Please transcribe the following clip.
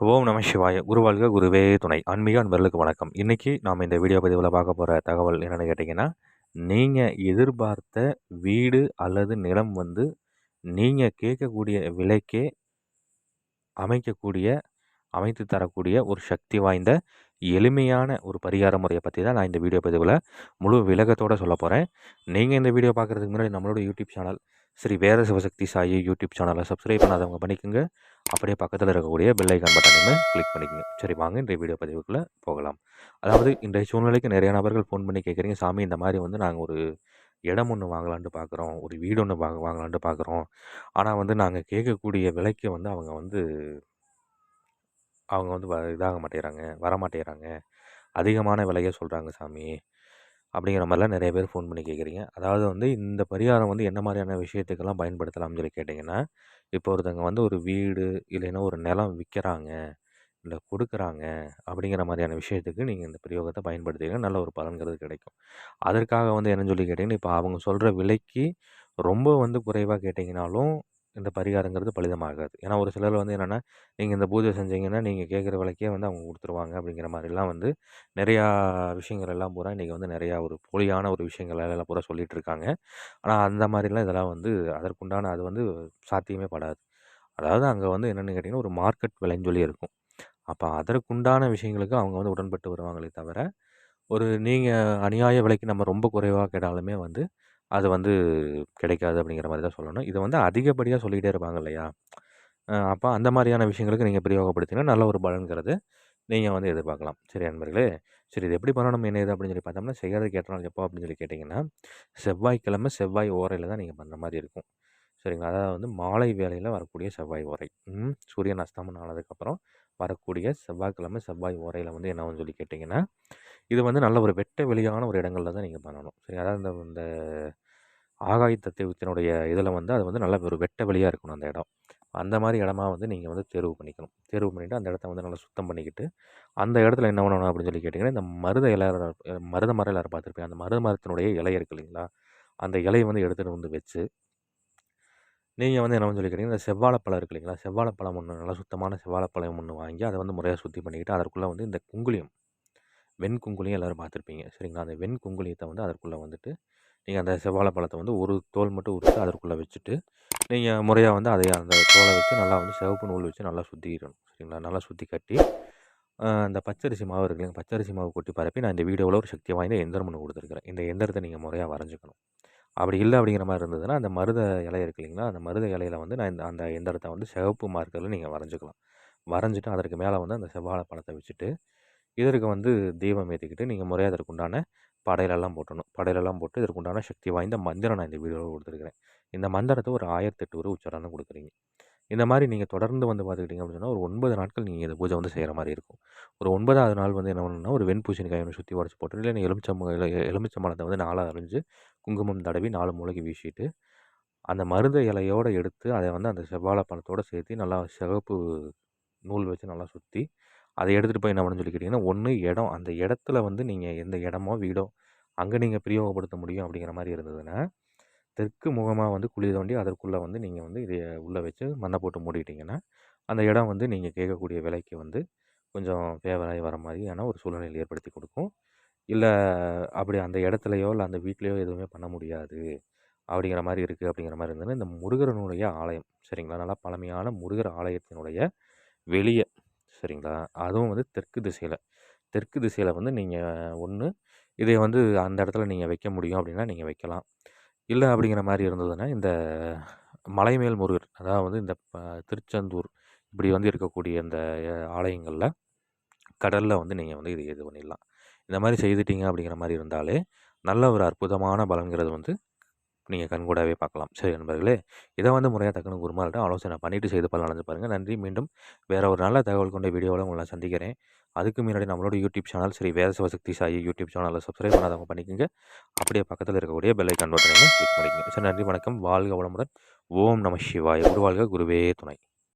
ஓம் நம சிவாய. குருவாழ்க குருவே துணை. ஆன்மீக அன்பர்களுக்கு வணக்கம். இன்றைக்கி நாம் இந்த வீடியோ பதிவில் பார்க்க போகிற தகவல் என்னென்னு கேட்டிங்கன்னா நீங்கள் எதிர்பார்த்த வீடு அல்லது நிலம் வந்து நீங்கள் கேட்கக்கூடிய விலைக்கே அமைக்கக்கூடிய அமைத்து தரக்கூடிய ஒரு சக்தி வாய்ந்த எளிமையான ஒரு பரிகார முறையை பற்றி தான் நான் இந்த வீடியோ பதிவில் முழு விலகத்தோடு சொல்ல போகிறேன் நீங்கள் இந்த வீடியோ பார்க்குறதுக்கு முன்னாடி நம்மளோட YouTube channel Sri Veda Sivasakthi Sai YouTube சேனலை சப்ஸ்கிரைப் பண்ணாதவங்க பண்ணிக்கோங்க. அப்படியே பக்கத்தில் இருக்கக்கூடிய பெல்லைக்கான் பட்டனையுமே கிளிக் பண்ணிக்கோங்க. சரி வாங்க இன்றைய வீடியோ பதிவுக்குள்ளே போகலாம். அதாவது இன்றைய சூழ்நிலைக்கு நிறைய நபர்கள் ஃபோன் பண்ணி கேட்குறீங்க. சாமி இந்த மாதிரி வந்து நாங்கள் ஒரு இடம் ஒன்று வாங்கலான்ட்டு பார்க்குறோம் ஒரு வீடு ஒன்று வாங்க வாங்கலான்ட்டு பார்க்குறோம் ஆனால் வந்து நாங்கள் கேட்கக்கூடிய விலைக்கு வந்து அவங்க வந்து அவங்க வந்து வ இதாக மாட்டேங்கிறாங்க வர மாட்டேங்கிறாங்க அதிகமான விலையை சொல்கிறாங்க சாமி. அப்படிங்கிற மாதிரிலாம் நிறைய பேர் ஃபோன் பண்ணி கேட்குறீங்க. அதாவது வந்து இந்த பரிகாரம் வந்து என்ன மாதிரியான விஷயத்துக்கெல்லாம் பயன்படுத்தலாம்னு சொல்லி கேட்டிங்கன்னா இப்போ ஒருத்தவங்க வந்து ஒரு வீடு இல்லைன்னா ஒரு நிலம் விற்கிறாங்க இல்லை கொடுக்குறாங்க அப்படிங்கிற மாதிரியான விஷயத்துக்கு நீங்கள் இந்த பிரயோகத்தை பயன்படுத்திங்கன்னா நல்ல ஒரு பலன்கிறது கிடைக்கும். அதற்காக வந்து என்னன்னு சொல்லி கேட்டிங்கன்னா இப்போ அவங்க சொல்கிற விலைக்கு ரொம்ப வந்து குறைவாக கேட்டிங்கனாலும் இந்த பரிகாரங்கிறது பலிதமாகாது. ஏன்னா ஒரு சிலர் வந்து என்னென்னா நீங்கள் இந்த பூஜை செஞ்சீங்கன்னா நீங்கள் கேட்குற விலைக்கே வந்து அவங்க கொடுத்துருவாங்க. அப்படிங்கிற மாதிரிலாம் வந்து நிறையா விஷயங்கள் எல்லாம் பூரா இன்றைக்கி வந்து நிறையா ஒரு போலியான ஒரு விஷயங்கள் எல்லாம் பூரா சொல்லிகிட்டு இருக்காங்க ஆனால் அந்த மாதிரிலாம் இதெல்லாம் வந்து அதற்குண்டான அது வந்து சாத்தியமே படாது. அதாவது அங்கே வந்து என்னென்னு கேட்டிங்கன்னா ஒரு மார்க்கெட் விலைன்னு சொல்லி இருக்கும். அப்போ அதற்குண்டான விஷயங்களுக்கு அவங்க வந்து உடன்பட்டு வருவாங்களே தவிர ஒரு நீங்கள் அநியாய விலைக்கு நம்ம ரொம்ப குறைவாக கேட்டாலுமே வந்து அது வந்து கிடைக்காது அப்படிங்கிற மாதிரி தான் சொல்லணும். இதை வந்து அதிகப்படியாக சொல்லிக்கிட்டே இருப்பாங்க இல்லையா? அப்போ அந்த மாதிரியான விஷயங்களுக்கு நீங்கள் பிரயோகப்படுத்திங்கன்னா நல்ல ஒரு பலன்கிறது நீங்கள் வந்து எதிர்பார்க்கலாம். சரி அன்பர்களே சரி இது எப்படி பண்ணணும் என்ன ஏது அப்படின்னு சொல்லி பார்த்தோம்னா, செய்கிறதுக்கு ஏற்ற நாள் எப்போ அப்படின்னு சொல்லி கேட்டிங்கன்னா, செவ்வாய்க்கிழமை செவ்வாய் ஓரையில் தான் நீங்கள் பண்ணுற மாதிரி இருக்கும். சரிங்களா? அதாவது வந்து மாலை வேலையில் வரக்கூடிய செவ்வாய் ஓரை. ம். சூரியன் அஸ்தமனம் ஆனதுக்கப்புறம் வரக்கூடிய செவ்வாய்க்கிழமை செவ்வாய் ஓரையில் வந்து என்னன்னு சொல்லி கேட்டிங்கன்னா, இது வந்து நல்ல ஒரு வெட்ட வெளியான ஒரு இடங்களில் தான் நீங்கள் பண்ணணும். சரி அதாவது இந்த இந்த ஆகாய தத்துவத்தினுடைய இதில் வந்து அது வந்து நல்ல ஒரு வெட்ட வெளியாக இருக்கணும் அந்த இடம். அந்த மாதிரி இடமா வந்து நீங்கள் வந்து தேர்வு பண்ணிக்கணும். தேர்வு பண்ணிவிட்டு அந்த இடத்த வந்து நல்லா சுத்தம் பண்ணிக்கிட்டு அந்த இடத்துல என்ன பண்ணணும் அப்படின்னு சொல்லி கேட்டிங்கன்னா இந்த மருத இலை மருத மரம் எல்லாரும் பார்த்துருப்பேன். அந்த மருத மரத்தினுடைய இலை இருக்கு இல்லைங்களா? அந்த இலையை வந்து எடுத்துகிட்டு வந்து வச்சு நீங்கள் வந்து என்ன சொல்லி கேட்டிங்கன்னா இந்த செவ்வாழைப்பழம் இருக்கு இல்லைங்களா? செவ்வாழைப்பழம் ஒன்று நல்லா சுத்தமான செவ்வாழைப்பழம் ஒன்று வாங்கி அதை வந்து முறையாக சுத்தி பண்ணிக்கிட்டு அதற்குள்ளே வந்து இந்த குங்குளியம் வெண் எல்லோரும் பார்த்துருப்பீங்க. சரிங்களா? அந்த வெண்குங்குலியத்தை வந்து அதற்குள்ளே வந்துட்டு நீங்கள் அந்த செவ்வாழைப்பழத்தை வந்து ஒரு தோல் மட்டும் உரித்து அதற்குள்ளே வச்சுட்டு நீங்கள் முறையாக வந்து அதை அந்த தோலை வச்சு நல்லா வந்து சிவப்பு நூல் வச்சு நல்லா சுற்றிடணும் சரிங்களா? நல்லா சுற்றி கட்டி அந்த பச்சரிசி மாவு இருக்கு பச்சரிசி மாவு கொட்டி பரப்பி நான் இந்த வீடியோவில் ஒரு சக்தி வாய்ந்த எந்திரம் ஒன்று கொடுத்துருக்குறேன். இந்த எந்திரத்தை நீங்கள் முறையாக வரைஞ்சிக்கணும். அப்படி இல்லை அப்படிங்கிற மாதிரி இருந்ததுன்னா அந்த மருத இலை இருக்கு இல்லைங்களா? அந்த மருத இலையில் வந்து நான் இந்த அந்த எந்திரத்தை வந்து சிவப்பு மார்க்கரில் நீங்கள் வரைஞ்சிக்கலாம். வரைஞ்சிட்டு அதற்கு மேலே வந்து அந்த செவ்வாழை பழத்தை வச்சுட்டு இதற்கு வந்து தீபம் ஏற்றிக்கிட்டு நீங்கள் முறையாக அதற்குண்டான படையிலெல்லாம் போட்டணும். படையிலெல்லாம் போட்டு இதற்குண்டான சக்தி வாய்ந்த மந்திரம் நான் இந்த வீடியோவில் கொடுத்துருக்குறேன். இந்த மந்திரத்தை ஒரு ஆயிரத்தெட்டு ஒரு உச்சாரணம் கொடுக்குறீங்க. இந்த மாதிரி நீங்கள் தொடர்ந்து வந்து பார்த்துக்கிட்டிங்க அப்படின்னு சொன்னால் ஒரு ஒன்பது நாட்கள் நீங்கள் இந்த பூஜை வந்து செய்கிற மாதிரி இருக்கும். ஒரு ஒன்பதாவது நாள் வந்து என்ன பண்ணணும்னா ஒரு வெண்பூசணிக்காய் ஒன்று சுற்றி உடச்சி போட்டு இல்லை எலுமிச்சம் எலுமிச்சம்பழத்தை வந்து நாளாக அழிஞ்சு குங்குமம் தடவி நாலு மூளைக்கு வீசிட்டு அந்த மருத இலையோடு எடுத்து அதை வந்து அந்த செவ்வாழை பழத்தோடு சேர்த்து நல்லா சிவப்பு நூல் வச்சு நல்லா சுற்றி அதை எடுத்துகிட்டு போய் என்ன பண்ணணும்னு சொல்லி கேட்டிங்கன்னா ஒன்று இடம். அந்த இடத்துல வந்து நீங்கள் எந்த இடமோ வீடோ அங்கே நீங்கள் பிரயோகப்படுத்த முடியும் அப்படிங்கிற மாதிரி இருந்ததுன்னா தெற்கு முகமாக வந்து குழி தோண்டி அதற்குள்ளே வந்து நீங்கள் வந்து இதை உள்ளே வச்சு மண்ணை போட்டு மூடிட்டிங்கன்னா அந்த இடம் வந்து நீங்கள் கேட்கக்கூடிய விலைக்கு வந்து கொஞ்சம் ஃபேவராகி வர மாதிரியான ஒரு சூழ்நிலையில் ஏற்படுத்தி கொடுக்கும். இல்லை அப்படி அந்த இடத்துலையோ இல்லை அந்த வீட்லேயோ எதுவுமே பண்ண முடியாது அப்படிங்கிற மாதிரி இருக்குது அப்படிங்கிற மாதிரி இருந்ததுன்னா இந்த முருகரனுடைய ஆலயம் சரிங்களா? நல்லா பழமையான முருகர் ஆலயத்தினுடைய வெளியே சரிங்களா? அதுவும் வந்து தெற்கு திசையில். தெற்கு திசையில் வந்து நீங்கள் ஒன்று இதை வந்து அந்த இடத்துல நீங்கள் வைக்க முடியும் அப்படின்னா நீங்கள் வைக்கலாம். இல்லை அப்படிங்கிற மாதிரி இருந்ததுன்னா இந்த மலைமேல் முருகர் அதாவது வந்து இந்த திருச்செந்தூர் இப்படி வந்து இருக்கக்கூடிய இந்த ஆலயங்களில் கடலில் வந்து நீங்கள் வந்து இது இது பண்ணிடலாம். இந்த மாதிரி செய்துட்டீங்க அப்படிங்கிற மாதிரி இருந்தாலே நல்ல ஒரு அற்புதமான பலன்கிறது வந்து நீங்கள் கண்கூடாவே பார்க்கலாம். சரி நண்பர்களே இதை வந்து முறையாக தக்கணும் குருமார்கிட்ட ஆலோசனை பண்ணிவிட்டு செய்து பலன் நடந்து பாருங்கள் நன்றி. மீண்டும் வேறு ஒரு நல்ல தகவல் கொண்ட வீடியோவில் உங்களை சந்திக்கிறேன். அதுக்கு முன்னாடி நம்மளோட யூடியூப் சேனல் சரி வேத சிவசக்தி சாயி யூடியூப் சேனலில் சப்ஸ்கிரைப் பண்ணாதவங்க பண்ணிக்கோங்க. அப்படியே பக்கத்தில் இருக்கக்கூடிய பெல்லை கன்வெர்ட் பண்ணி கிளிக் பண்ணிக்கோங்க. சரி நன்றி. வணக்கம். வாழ்க வளமுடன். ஓம் நம சிவாய. குருவாழ்க குருவே துணை.